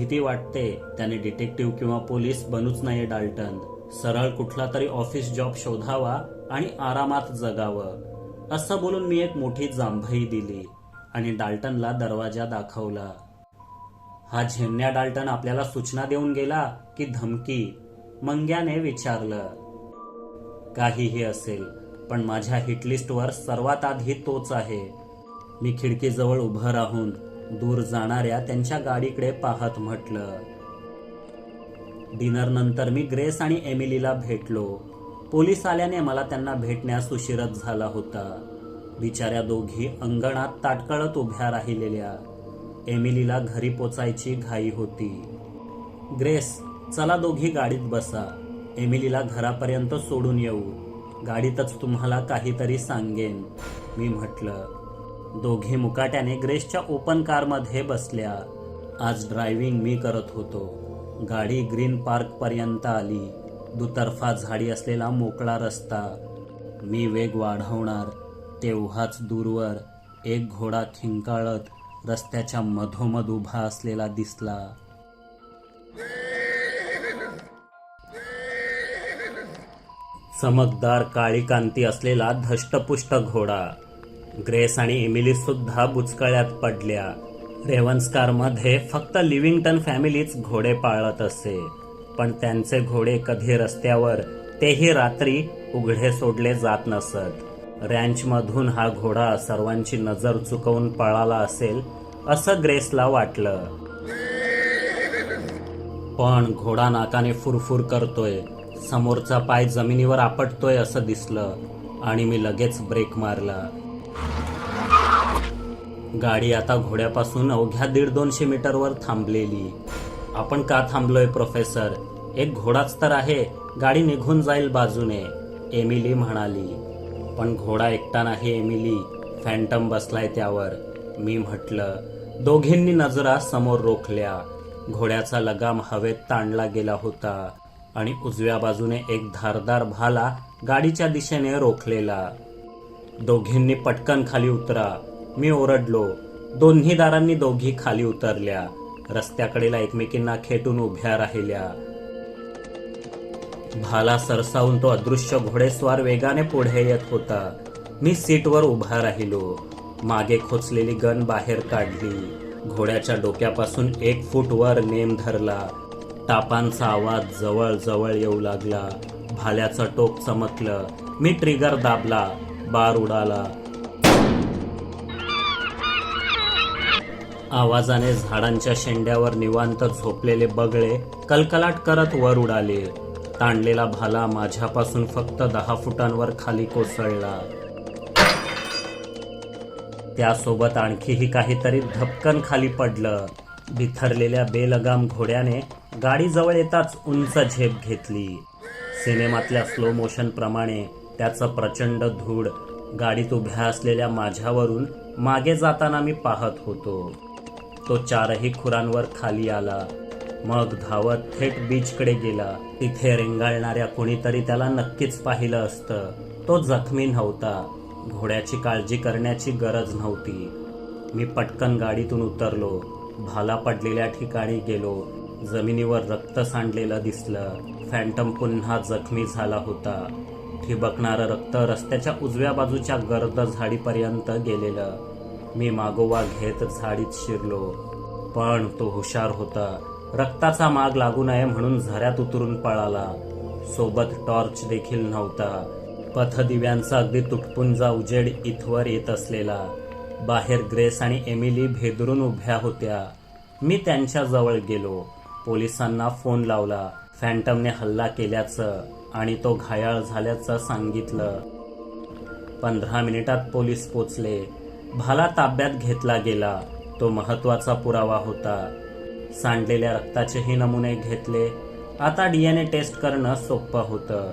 भीती वाटते त्याने डिटेक्टिव्ह किंवा पोलीस बनूच नाही डाल्टन. सरळ कुठला तरी ऑफिस जॉब शोधावा आणि आरामात जगावं. असं बोलून मी एक मोठी जांभई दिली आणि डाल्टनला दरवाजा दाखवला. हा झेमण्या डाल्टन आपल्याला सूचना देऊन गेला की धमकी. मंग्याने विचारलं काहीही असेल पण माझ्या हिटलिस्टवर सर्वात आधी तोच आहे. मी खिडकीजवळ उभं राहून दूर जाणाऱ्या त्यांच्या गाडीकडे पाहत म्हटलं डिनर नंतर मी ग्रेस आणि एमिलीला भेटलो. पोलीस आल्याने मला त्यांना भेटण्यास उशीरच झाला होता. बिचाऱ्या दोघी अंगणात ताटकळत उभ्या राहिलेल्या. एमिलीला घरी पोचायची घाई होती. ग्रेस चला दोघी गाडीत बसा. एमिलीला घरापर्यंत सोडून येऊ. गाडीतच तुम्हाला काहीतरी सांगेन मी म्हटलं. दोघी मुकाट्याने ग्रेसच्या ओपन कारमध्ये बसल्या. आज ड्रायव्हिंग मी करत होतो. गाडी ग्रीन पार्क पर्यंत आली. दुतर्फा झाडी असलेला मोकळा रस्ता. मी वेग वाढवणार तेव्हाच दूरवर एक घोडा खिंकाळत रस्त्याच्या मधोमध उभा असलेला दिसला. चमकदार काळी कांती असलेला धष्टपुष्ट घोडा. ग्रेस आणि एमिली सुद्धा बुचकळ्यात पडल्या. रेवन्सकारमध्ये फक्त लिव्हिंग्टन फॅमिलीच घोडे पाळत असे. पण त्यांचे घोडे कधी रस्त्यावर तेही रात्री उघडे सोडले जात नसत. रँचमधून हा घोडा सर्वांची नजर चुकवून पळाला असेल असं ग्रेसला वाटलं. पण घोडा नाकाने फुरफुर करतोय समोरचा पाय जमिनीवर आपटतोय असं दिसलं आणि मी लगेच ब्रेक मारला. गाडी आता घोड्यापासून अवघ्या दीड दोनशे मीटरवर थांबलेली. आपण का थांबलोय प्रोफेसर एक घोडाच तर आहे गाडी निघून जाईल बाजूने एमिली म्हणाली. पण घोडा एकटा नाही एमिली. फॅन्टम बसलाय त्यावर. मी म्हटलं दोघींनी नजरा समोर रोखल्या. घोड्याचा लगाम हवेत ताणला गेला होता आणि उजव्या बाजूने एक धारदार भाला गाडीच्या दिशेने रोखलेला. दोघींनी पटकन खाली उतरा. मी ओरडलो. दोन्ही दारांनी दोघी खाली उतरल्या. रस्त्याकडेला एकमेकींना खेटून उभ्या राहिल्या. भाला सरसावून तो अदृश्य घोडेस्वार वेगाने पुढे येत होता. मी सीटवर उभा राहिलो. मागे खोचलेली गन बाहेर काढली. घोड्याच्या डोक्यापासून एक फूट वर नेम धरला. टापांचा आवाज जवळ जवळ येऊ लागला. भाल्याचं टोक चमकलं. मी ट्रिगर दाबला. बार उडाला. आवाजाने झाडांच्या शेंड्यावर निवांत झोपलेले बगळे कलकलाट करत वर उडाले. ताणलेला भाला माझ्यापासून फक्त दहा फुटांवर खाली कोसळला. त्यासोबत आणखीही काहीतरी धपकन खाली पडलं. बिथरलेल्या बेलगाम घोड्याने गाडी जवळ येताच उंच झेप घेतली. सिनेमातल्या स्लो मोशन प्रमाणे त्याचं प्रचंड धूळ. गाडीत उभ्या असलेल्या माझ्यावरून मागे जाताना मी पाहत होतो. तो चारही खुरांवर खाली आला. मग धावत थेट बीचकडे गेला. तिथे रेंगाळणाऱ्या कोणीतरी त्याला नक्कीच पाहिलं असतं. तो जखमी नव्हता. घोड्याची काळजी करण्याची गरज नव्हती. मी पटकन गाडीतून उतरलो. भाला पडलेल्या ठिकाणी गेलो. जमिनीवर रक्त सांडलेलं दिसलं. फॅन्टम पुन्हा जखमी झाला होता. ठिबकणारं रक्त रस्त्याच्या उजव्या बाजूच्या गर्द झाडीपर्यंत गेलेलं. मी मागोवा घेत झाडीत शिरलो. पण तो हुशार होता. रक्ताचा माग लागू नये म्हणून झऱ्यात उतरून पळाला. सोबत टॉर्च देखील नव्हता. पथदिव्यांचा अगदी तुटपुंजा उजेड इथवर येत असलेला. बाहेर ग्रेस आणि एमिली भेदरून उभ्या होत्या. मी त्यांच्याजवळ गेलो. पोलिसांना फोन लावला. फॅन्टमने हल्ला केल्याचं. आणि तो घायाळ झाल्याचं सांगितलं. पंधरा मिनिटात पोलीस पोचले. भाला ताब्यात घेतला गेला. तो महत्त्वाचा पुरावा होता. सांडलेल्या रक्ताचेही नमुने घेतले. आता डीएनए टेस्ट करणं सोपं होतं.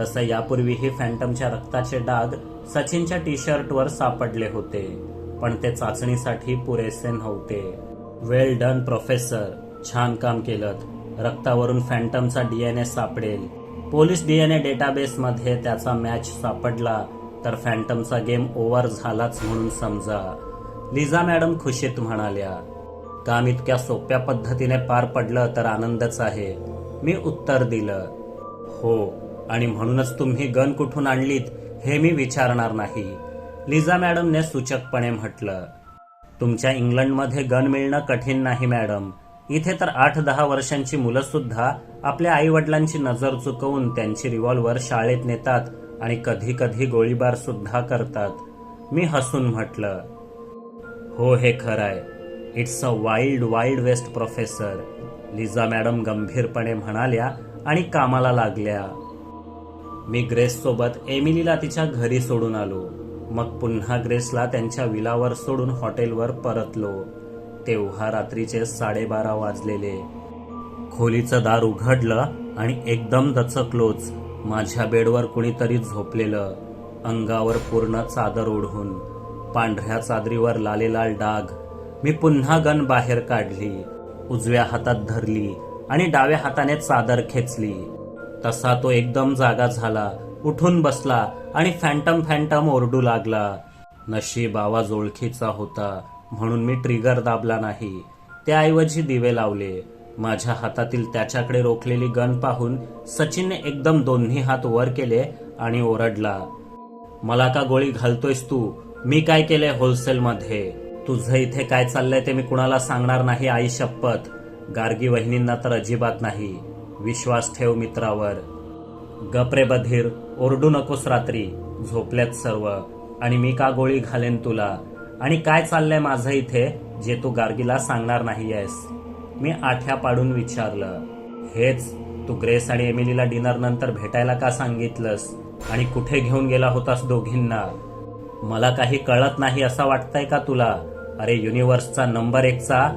तसं यापूर्वीही फॅन्टमच्या रक्ताचे डाग सचिनच्या टी शर्टवर सापडले होते पण ते चाचणीसाठी पुरेसे नव्हते. Well done professor. छान काम केलं रक्तावरून फॅन्टमचा डीएनए सापडेल. पोलीस डीएनए डेटाबेसमध्ये त्याचा मॅच सापडला तर फॅन्टमचा गेम ओव्हर झालाच म्हणून समजा. लिझा मॅडम खुशीत म्हणाल्या काम इतक्या सोप्या पद्धतीने पार पडलं तर आनंदच आहे. मी उत्तर दिलं हो आणि म्हणूनच तुम्ही गन कुठून आणलीत हे मी विचारणार नाही. लिझा मॅडमने सूचकपणे म्हटलं तुमच्या इंग्लंडमध्ये गन मिळणं कठीण नाही मॅडम इथे तर आठ दहा वर्षांची मुलं सुद्धा आपल्या आईवडिलांची नजर चुकवून त्यांची रिव्हॉल्वर शाळेत नेतात आणि कधी कधी गोळीबार सुद्धा करतात. मी हसून म्हटलं हो हे खरं आहे it's a wild wild west professor Liza madam गंभीरपणे म्हणाल्या आणि कामाला लागल्या. मी ग्रेससोबत एमिलीला तिच्या घरी सोडून आलो. मग पुन्हा ग्रेसला त्यांच्या विलावर सोडून हॉटेलवर परतलो. तेव्हा रात्रीचे साडेबारा वाजलेले. खोलीचं दार उघडलं आणि एकदम दचकलोच माझ्या बेडवर कुणीतरी झोपलेलं अंगावर पूर्ण चादर ओढून पांढऱ्या चादरीवर लालेलाल डाग. मी पुन्हा गन बाहेर काढली उजव्या हातात धरली आणि डाव्या हाताने चादर खेचली. तसा तो एकदम जागा झाला उठून बसला आणि फॅन्टम फॅन्टम ओरडू लागला. नशीब आवाज ओळखीचा होता. म्हणून मी ट्रिगर दाबला नाही. त्याऐवजी दिवे लावले. माझ्या हातातील त्याच्याकडे रोखलेली गन पाहून सचिनने एकदम दोन्ही हात वर केले आणि ओरडला मला का गोळी घालतोयस तू? मी काय केलंय होलसेलमध्ये? तुझं इथे काय चाललंय ते मी कुणाला सांगणार नाही आई शपथ. गार्गी वहिनींना तर अजिबात नाही. विश्वास ठेव मित्रावर. गपरे बधीर ओरडू नकोस रात्री. झोपल्यात सर्व. आणि मी का गोळी घालेन तुला? आणि काय चाललंय माझं इथे जे तू गार्गीला सांगणार नाहीयेस? मी आठ्या पाडून विचारलं हेच तू ग्रेस आणि एमिलीला डिनर नंतर भेटायला का सांगितलंस? आणि कुठे घेऊन गेला होतास दोघींना? मला काही कळत नाही असं वाटतंय का तुला? अरे युनिव्हर्सचा नंबर एकचा?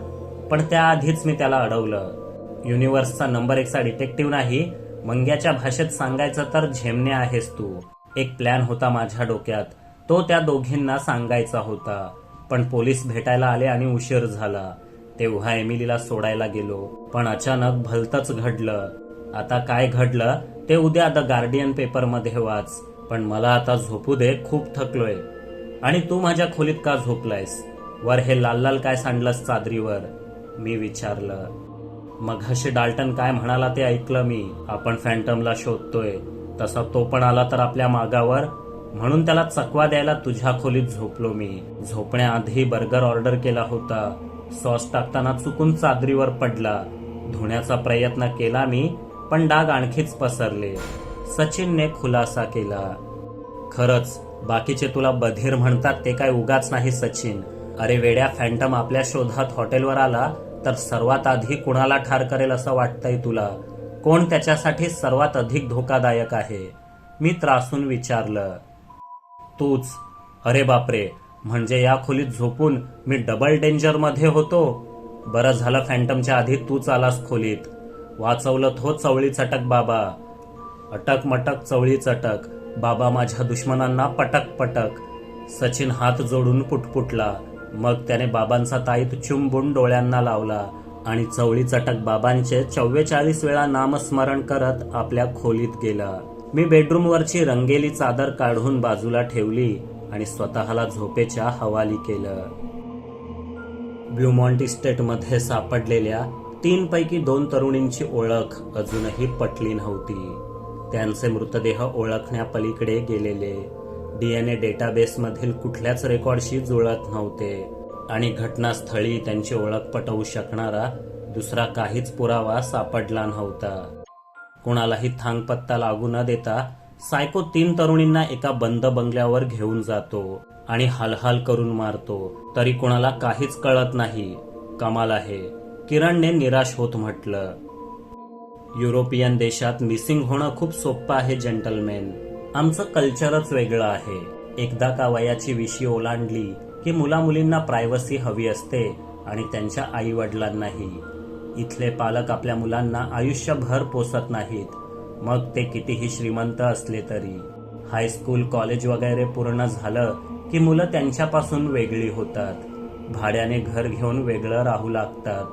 पण त्याआधीच मी त्याला अडवलं युनिव्हर्सचा नंबर एकचा डिटेक्टिव्ह नाही मंग्याच्या भाषेत सांगायचं तर झेमणे आहेस तू. एक प्लॅन होता माझ्या डोक्यात. तो त्या दोघींना सांगायचा होता. पण पोलीस भेटायला आले आणि उशीर झाला. तेव्हा एमिलीला सोडायला गेलो. पण अचानक भलतच घडलं. आता काय घडलं ते उद्या द गार्डियन पेपरमध्ये वाच. पण मला आता झोपू दे खूप थकलोय. आणि तू माझ्या खोलीत का झोपलायस? वर हे लाल लाल काय सांडलंस चादरीवर? मी विचारलं. मग हशी डाल्टन काय म्हणाला ते ऐकलं मी. आपण फॅन्टमला शोधतोय. तसा तो पण आला तर आपल्या मागावर? म्हणून त्याला चकवा द्यायला तुझ्या खोलीत झोपलो मी. झोपण्याआधी बर्गर ऑर्डर केला होता. सॉस टाकताना चुकून चादरीवर पडला. धुण्याचा प्रयत्न केला मी पण डाग आणखीच पसरले. सचिनने खुलासा केला. खरंच बाकीचे तुला बधीर म्हणतात ते काय उगाच नाही सचिन. अरे वेड्या फॅन्टम आपल्या शोधात हॉटेलवर आला तर सर्वात आधी कुणाला ठार करेल असं वाटतंय तुला? कोण त्याच्यासाठी सर्वात अधिक धोकादायक आहे? मी त्रासून विचारलं. तूच. अरे बापरे म्हणजे या खोलीत झोपून मी डबल डेंजरमध्ये होतो? बरं झालं फॅन्टमच्या आधी तूच आलास खोलीत. वाचवलं थो हो चवळी चटक बाबा. अटक मटक चवळी चटक. बाबा माझ्या दुश्मनांना पटक पटक. सचिन हात जोडून पुटपुटला. मग त्याने बाबांचा ताईत चुंबून डोळ्यांना लावला आणि चवळी चटक बाबांचे चव्वेचाळीस वेळा नामस्मरण करत आपल्या खोलीत गेला. मी बेडरूमवरची रंगेली चादर काढून बाजूला ठेवली आणि स्वतःला झोपेच्या हवाली केलं. ब्लूमॉन्ट इस्टेटमध्ये सापडलेल्या तीन पैकी दोन तरुणींची ओळख अजूनही पटली नव्हती. त्यांचे मृतदेह ओळखण्यापलीकडे गेलेले. डीएनए डेटाबेसमधील कुठल्याच रेकॉर्डशी जुळत नव्हते. आणि घटनास्थळी त्यांची ओळख पटवू शकणारा दुसरा काहीच पुरावा सापडला नव्हता. कोणालाही थांगपत्ता लागू न देता सायको तीन तरुणींना एका बंद बंगल्यावर घेऊन जातो आणि हलहल करून मारतो. तरी कोणाला काहीच कळत नाही. कमाल आहे. किरणने निराश होत म्हटलं. युरोपियन देशात मिसिंग होणं खूप सोपं आहे जेंटलमेन आमचं कल्चरच वेगळं आहे. एकदा का वयाची विशी ओलांडली की मुला मुलींना प्रायव्हसी हवी असते आणि त्यांच्या आई वडिलांनाही इथले पालक आपल्या मुलांना आयुष्यभर पोसत नाहीत. मग ते कितीही श्रीमंत असले तरी. हायस्कूल कॉलेज वगैरे पूर्ण झालं की मुलं त्यांच्यापासून वेगळी होतात. भाड्याने घर घेऊन वेगळं राहू लागतात.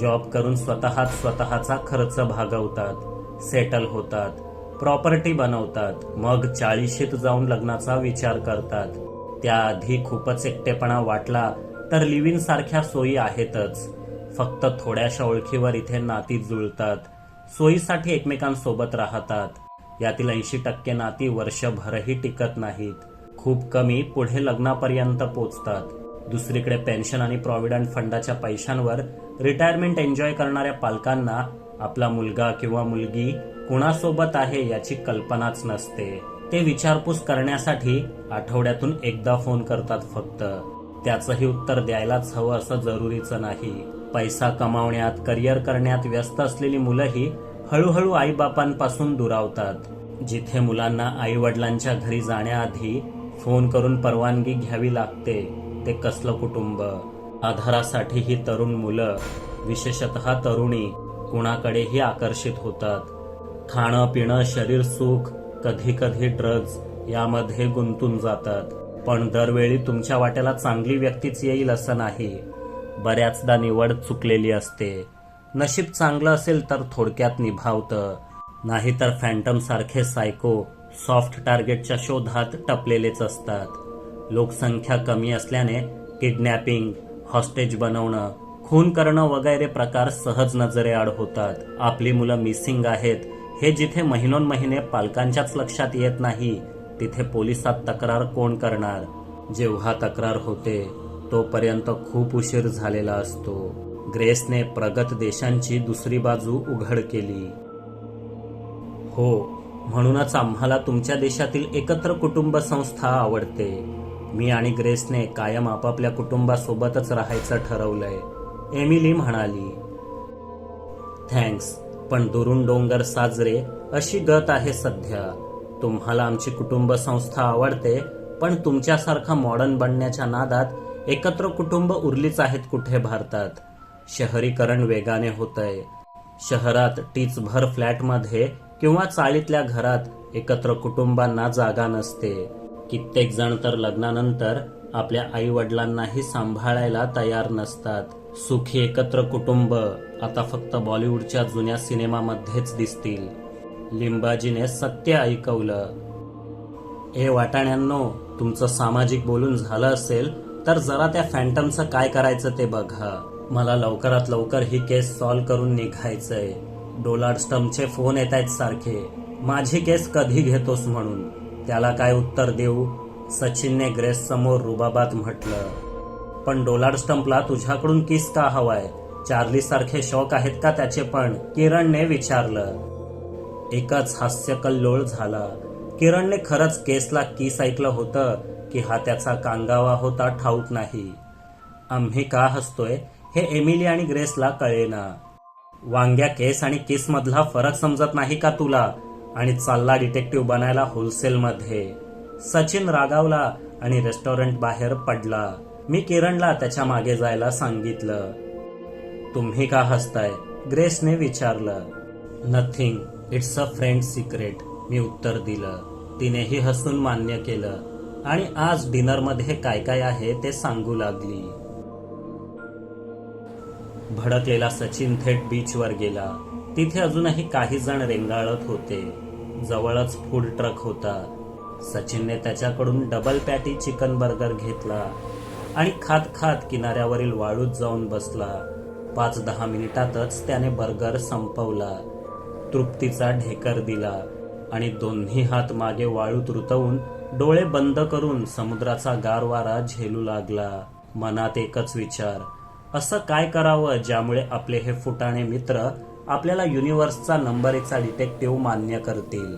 जॉब करून स्वतःच स्वतःचा खर्च भागवतात. सेटल होतात. प्रॉपर्टी बनवतात. मग चाळीशीत जाऊन लग्नाचा विचार करतात. त्याआधी खूपच एकटेपणा वाटला तर लिव्हिंग सारख्या सोयी आहेतच. फक्त थोड्याशा ओळखीवर इथे नाती जुळतात. सोयीसाठी एकमेकांसोबत राहतात. यातील ऐंशी टक्के नाती वर्षभरही टिकत नाहीत. खूप कमी पुढे लग्नापर्यंत पोचतात. दुसरीकडे पेन्शन आणि प्रॉव्हिडंट फंडाच्या पैशांवर रिटायरमेंट एन्जॉय करणाऱ्या पालकांना आपला मुलगा किंवा मुलगी कुणासोबत आहे याची कल्पनाच नसते. ते विचारपूस करण्यासाठी आठवड्यातून एकदा फोन करतात फक्त. त्याचंही उत्तर द्यायलाच हवं असं जरुरीचं नाही. पैसा कमावण्यात करिअर करण्यात व्यस्त असलेली मुलंही हळूहळू आईबापांपासून दुरावतात. जिथे मुलांना आई वडिलांच्या घरी जाण्याआधी फोन करून परवानगी घ्यावी लागते ते कसलं कुटुंब? आधारासाठी ही तरुण मुलं विशेषतः तरुणी कुणाकडेही आकर्षित होतात. खाणं पिणं शरीर सुख कधी कधी ड्रग्ज यामध्ये गुंतून जातात. पण दरवेळी तुमच्या वाट्याला चांगली व्यक्तीच येईल असं नाही. बऱ्याचदा निवड चुकलेली असते. नशीब चांगलं असेल तर थोडक्यात निभावतं. नाहीतर फॅन्टम सारखे सायको सॉफ्ट टार्गेटच्या शोधात टपलेलेच असतात. लोकसंख्या कमी असल्याने किडनॅपिंग हॉस्टेज बनवणं खून करणं वगैरे प्रकार सहज नजरेआड होतात. आपली मुलं मिसिंग आहेत. हे जिथे महिनोन महिने पालकांच्याच लक्षात येत नाही तिथे पोलिसात तक्रार कोण करणार? जेव्हा तक्रार होते तोपर्यंत खूप उशीर झालेला असतो. ग्रेसने प्रगत देशांची दुसरी बाजू उघड केली. हो म्हणूनच आम्हाला तुमच्या देशातील एकत्र कुटुंब संस्था आवडते. मी आणि ग्रेसने कायम आपापल्या कुटुंबासोबतच राहायचं ठरवलंय एमिली म्हणाली. थँक्स पण दुरून डोंगर साजरे अशी गत आहे सध्या. तुम्हाला आमची कुटुंब संस्था आवडते पण तुमच्यासारखा मॉडर्न बनण्याच्या नादात एकत्र कुटुंब उरलीच आहेत कुठे भारतात? शहरीकरण वेगाने होतंय. शहरात टीचभर फ्लॅटमध्ये किंवा चाळीतल्या घरात एकत्र कुटुंबांना जागा नसते. कित्येक जण तर लग्नानंतर आपल्या आई वडिलांनाही सांभाळायला तयार नसतात. सुखी एकत्र कुटुंब आता फक्त बॉलिवूडच्या जुन्या सिनेमामध्येच दिसतील. लिंबाजीने सत्य ऐकवलं. ए वाटाण्यांनो तुमचं सामाजिक बोलून झालं असेल तर जरा त्या फॅन्टमचं काय करायचं ते बघा. मला लवकरात लवकर ही केस सॉल्व्ह करून निघायचंय. डोलार्ड स्टमचे फोन येत आहेत सारखे. माझी केस कधी घेतोस म्हणून? त्याला काय उत्तर देऊ? सचिनने ग्रेस समोर रुबाबात म्हटलं. पण डोलार्ड स्टम्पला तुझ्याकडून किस का हवाय? चार्ली सारखे शौक आहेत का त्याचे पण? किरणने विचारलं. एकच हास्यकल्लोळ झाला. किरणने खरंच केसला किस ऐकलं होतं? की हा त्याचा कांगावा होता ठाऊक नाही. आम्ही का हसतोय हे एमिली आणि ग्रेसला कळेना. वांग्या केस आणि केसमधला फरक समजत नाही का तुला? आणि चालला डिटेक्टिव्ह बनायला होलसेलमध्ये. सचिन रागावला आणि रेस्टॉरंट बाहेर पडला. मी किरणला त्याच्यामागे जायला सांगितलं. तुम्ही का हसताय? ग्रेसने विचारलं. Nothing. It's a friend secret मी उत्तर दिलं. तिनेही हसून मान्य केलं. आणि आज डिनरमध्ये काय काय आहे ते सांगू लागली. भडकलेला सचिन थेट बीचवर गेला. तिथे अजूनही काही जण रेंगाळत होते. जवळच फूड ट्रक होता. सचिनने त्याच्याकडून डबल पॅटी चिकन बर्गर घेतला आणि खात खात किनाऱ्यावरील वाळूत जाऊन बसला. पाच दहा मिनिटातच त्याने बर्गर संपवला. तृप्तीचा ढेकर दिला आणि दोन्ही हात मागे वाळूत रुतवून डोळे बंद करून समुद्राचा गारवारा झेलू लागला. मनात एकच विचार असं काय करावं ज्यामुळे आपले हे फुटाणे मित्र आपल्याला युनिव्हर्सचा नंबर एकचा डिटेक्टिव्ह मान्य करतील?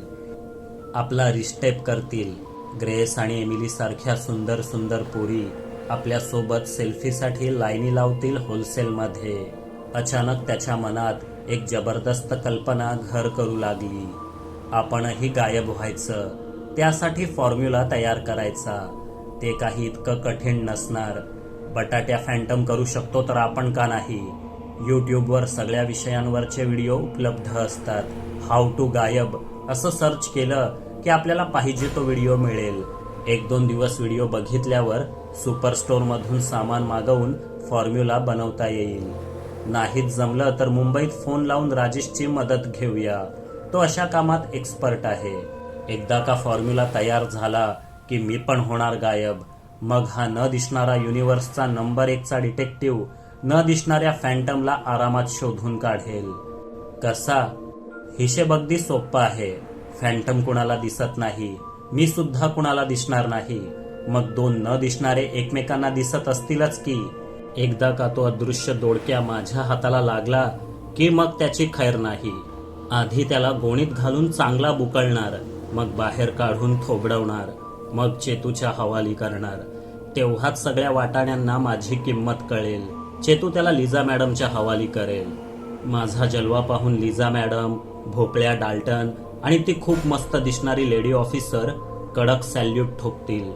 आपला रिस्टेप करतील. ग्रेस आणि एमिली सारख्या सुंदर सुंदर पोरी आपल्यासोबत सेल्फीसाठी लाईनी लावतील होलसेलमध्ये अचानक त्याच्या मनात एक जबरदस्त कल्पना घर करू लागली. आपणही गायब व्हायचं. त्यासाठी फॉर्म्युला तयार करायचा. ते काही इतकं कठीण नसणार. बटाट्या फॅन्टम करू शकतो तर आपण का नाही? यूट्यूबवर सगळ्या विषयांवरचे व्हिडिओ उपलब्ध असतात. हाऊ टू गायब असं सर्च केलं की आपल्याला पाहिजे तो व्हिडिओ मिळेल. एक दोन दिवस व्हिडिओ बघितल्यावर सुपर स्टोअरमधून सामान मागवून फॉर्म्युला बनवता येईल. नाहीच जमलं तर मुंबईत फोन लावून राजेशची मदत घेऊया. तो अशा कामात एक्सपर्ट आहे. एकदा का फॉर्म्युला तयार झाला की मी पण होणार गायब. मग हा न दिसणारा युनिव्हर्सचा नंबर एकचा डिटेक्टिव्ह न दिसणाऱ्या फॅन्टमला आरामात शोधून काढेल. कसा? हिशेब अगदी सोप्पा आहे. फॅन्टम कुणाला दिसत नाही. मी सुद्धा कुणाला दिसणार नाही. मग दोन न दिसणारे एकमेकांना दिसत असतीलच की? एकदा का तो अदृश्य दोडक्या माझ्या हाताला लागला की मग त्याची खैर नाही. आधी त्याला गोणीत घालून चांगला बुकळणार. मग बाहेर काढून थोबडवणार मग चेतूच्या हवाली करणार. तेव्हाच सगळ्या वाटाण्यांना माझी किंमत कळेल. चेतू त्याला लिझा मॅडमच्या हवाली करेल. माझा जलवा पाहून लिझा मॅडम भोपळ्या डाल्टन आणि ती खूप मस्त दिसणारी लेडी ऑफिसर कडक सॅल्यूट ठोकतील.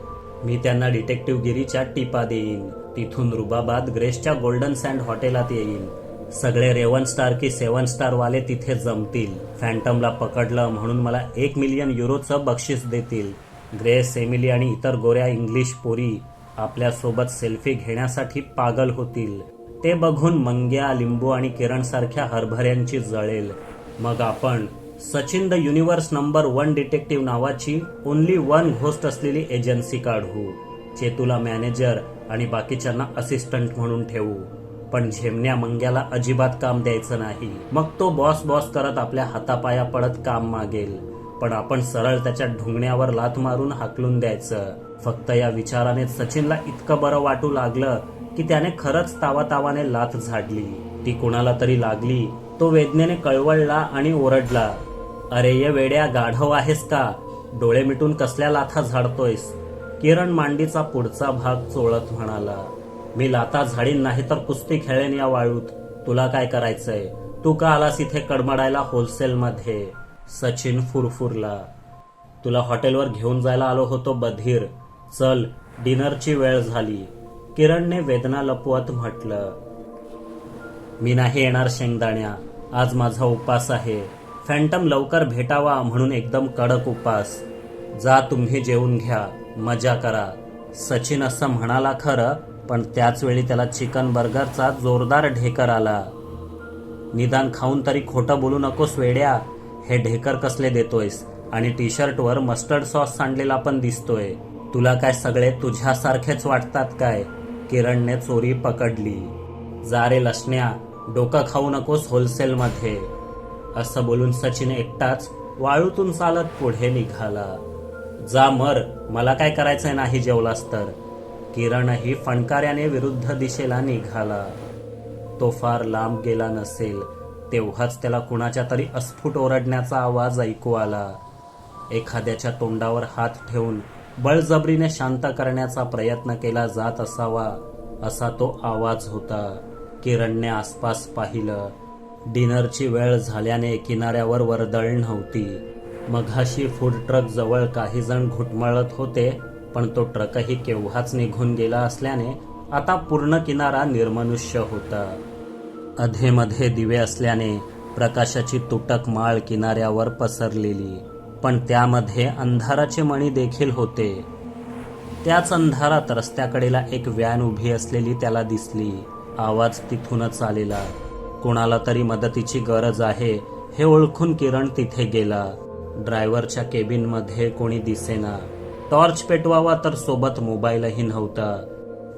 मी त्यांना डिटेक्टिव्हगिरीच्या टिपा देईन. तिथून रुबाबाद ग्रेसच्या गोल्डन सँड हॉटेलात येईन. सगळे रेवन स्टार की सेवन स्टार वाले तिथे जमतील. फॅन्टमला पकडलं म्हणून मला एक मिलियन युरोचं बक्षीस देतील. ग्रेस एमिली आणि इतर गोऱ्या इंग्लिश पोरी आपल्यासोबत सेल्फी घेण्यासाठी पागल होतील. ते बघून मंग्या लिंबू आणि किरण सारख्या हरभऱ्यांची जळेल. मग आपण Sachin the universe number one detective नावाची ओनली वन घोस्ट असलेली एजन्सी काढू. चेतूला मॅनेजर आणि बाकीच्यांना असिस्टंट म्हणून ठेवू. पण झेमण्या मंग्याला अजिबात काम द्यायचं नाही. मग तो बॉस बॉस करत आपल्या हातापाया पडत काम मागेल. पण आपण सरळ त्याच्या ढुंगण्यावर लाथ मारून हाकलून द्यायचं. फक्त या विचाराने सचिनला इतकं बरं वाटू लागलं की त्याने खरंच तावातावाने लाथ झाडली. ती कुणाला तरी लागली. तो वेदनेने कळवळला आणि ओरडला अरे ये वेड्या गाढव आहेस का? डोळे मिटून कसल्या लाथा झाडतोयस? किरण मांडीचा पुढचा भाग चोळत म्हणाला मी लाता झाडीन नाही तर कुस्ती खेळेन या वाळूत. तुला काय करायचंय? तू का आलास इथे कडमडायला होलसेल मध्ये सचिन फुरफुरला. तुला हॉटेलवर घेऊन जायला आलो होतो बधीर. चल डिनरची वेळ झाली. किरणने वेदना लपवत म्हटलं मी नाही येणार शेंगदाण्या. आज माझा उपास आहे. फॅन्टम लवकर भेटावा म्हणून एकदम कडक उपास. जा तुम्ही जेवून घ्या. मजा करा. सचिन असं म्हणाला खरं पण त्याच वेळी त्याला चिकन बर्गरचा जोरदार ढेकर आला. निदान खाऊन तरी खोटं बोलू नकोस वेड्या. हे ढेकर कसले देतोयस? आणि टी शर्टवर मस्टर्ड सॉस सांडलेला पण दिसतोय. तुला काय सगळे तुझ्यासारखेच वाटतात काय? किरणने चोरी पकडली. जा रे लसण्या डोकं खाऊ नकोस होलसेलमध्ये. असं बोलून सचिन एकटाच वाळूतून चालत पुढे निघाला. जा मर मला काय करायचंय नाही जेवलास तर? किरणही फणकाऱ्याने विरुद्ध दिशेला निघाला. तो फार लांब गेला नसेल तेव्हाच त्याला कुणाच्या तरी अस्फुट ओरडण्याचा आवाज ऐकू आला. एखाद्याच्या तोंडावर हात ठेवून बळजबरीने शांत करण्याचा प्रयत्न केला जात असावा असा तो आवाज होता. किरणने आसपास पाहिलं. डिनरची वेळ झाल्याने किनाऱ्यावर वर्दळ नव्हती. मघाशी फूड ट्रक जवळ काही जण घुटमळत होते पण तो ट्रकही केव्हाच निघून गेला असल्याने आता पूर्ण किनारा निर्मनुष्य होता. अधेमध्ये दिवे असल्याने प्रकाशाची तुटक माळ किनाऱ्यावर पसरलेली पण त्यामध्ये अंधाराचे मणी देखील होते. त्याच अंधारात रस्त्याकडेला एक व्हॅन उभी असलेली त्याला दिसली. आवाज तिथूनच आलेला कोणाला तरी मदतीची गरज आहे हे ओळखून किरण तिथे गेला. ड्रायव्हरच्या केबिनमध्ये कोणी दिसेना. टॉर्च पेटवावा तर सोबत मोबाईलही नव्हता.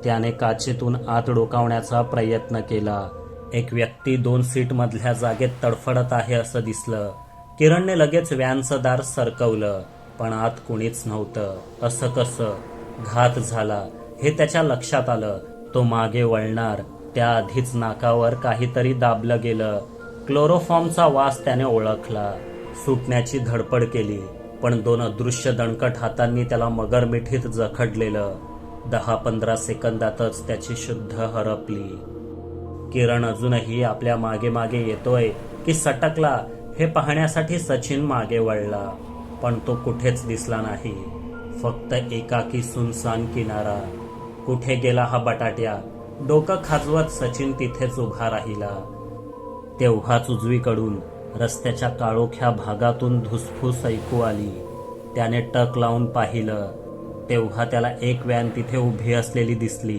त्याने काचेतून आत डोकावण्याचा प्रयत्न केला. एक व्यक्ती दोन सीट मधल्या जागेत तडफडत आहे असं दिसलं. किरणने लगेच व्हॅनचं दार सरकवलं पण आत कुणीच नव्हतं. असं कसं? घात झाला. हे त्याच्या लक्षात आलं. तो मागे वळणार. त्याआधीच नाकावर काहीतरी दाबलं गेलं. क्लोरोफॉर्मचा वास त्याने ओळखला. सुटण्याची धडपड केली. पण दोन अदृश्य दणकट हातांनी त्याला मगरमिठीत जखडलेलं. दहा पंधरा सेकंदातच त्याची शुद्ध हरपली. किरण अजूनही आपल्या मागे मागे येतोय की सटकला हे पाहण्यासाठी सचिन मागे वळला. पण तो कुठेच दिसला नाही. फक्त एकाकी सुनसान किनारा. कुठे गेला हा बटाट्या? डोकं खाजवत सचिन तिथेच उभा राहिला. तेव्हाच उजवीकडून रस्त्याच्या काळोख्या भागातून धुसफूस ऐकू आली. त्याने टक लावून पाहिलं. तेव्हा त्याला एक व्हॅन तिथे उभी असलेली दिसली.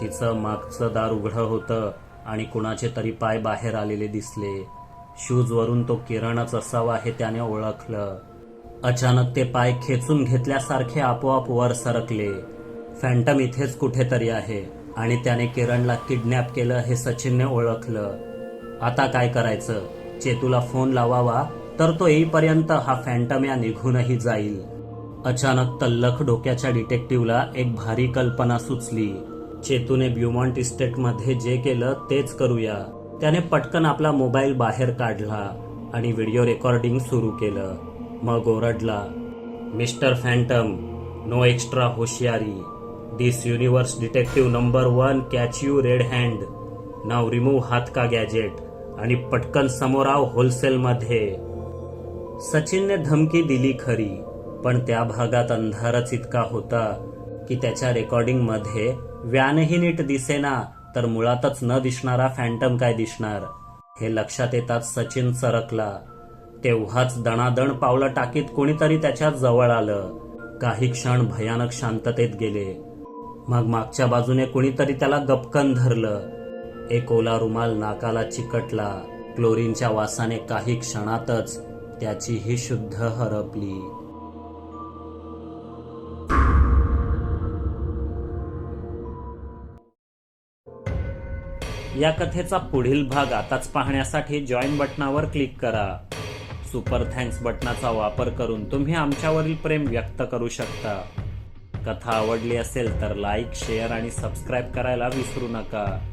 तिचं मागचं दार उघडं होतं आणि कुणाचे तरी पाय बाहेर आलेले दिसले. शूजवरून तो किरणच असावा हे त्याने ओळखलं. अचानक ते पाय खेचून घेतल्यासारखे आपोआप वर सरकले. फॅन्टम इथेच कुठेतरी आहे आणि त्याने किरणला किडनॅप केलं हे सचिनने ओळखलं. आता काय करायचं? चेतूला फोन लावावा तर तो येईपर्यंत हा फॅन्टम या निघूनही जाईल. अचानक तल्लख डोक्याच्या डिटेक्टिव्हला एक भारी कल्पना सुचली. चेतूने ब्युमॉन्ट इस्टेटमध्ये जे केलं तेच करूया. त्याने पटकन आपला मोबाईल बाहेर काढला आणि व्हिडिओ रेकॉर्डिंग सुरू केलं. मग ओरडला मिस्टर फॅन्टम नो एक्स्ट्रा होशियारी. This universe detective number one catch you red hand now remove हात का गॅजेट आणि पटकन समोर आव होलसेलमध्ये. सचिनने धमकी दिली खरी पण त्या भागात अंधारच इतका होता की त्याच्या रेकॉर्डिंगमध्ये व्यानही नीट दिसेना तर मुळातच न दिसणारा फॅन्टम काय दिसणार? हे लक्षात येताच सचिन सरकला. तेव्हाच दणादण पावलं टाकीत कोणीतरी त्याच्याजवळ आलं. काही क्षण भयानक शांततेत गेले. मग मागच्या बाजूने कुणीतरी त्याला गपकन धरलं. एक ओला रुमाल नाकाला चिकटला. क्लोरीनच्या वासाने काही क्षणातच त्याची ही शुद्ध हरपली. या कथेचा पुढील भाग आताच पाहण्यासाठी जॉईन बटनावर क्लिक करा. सुपर थँक्स बटनाचा वापर करून तुम्ही आमच्यावरील प्रेम व्यक्त करू शकता. कथा आवडली असेल तर लाईक शेअर आणि सबस्क्राईब करायला विसरू नका.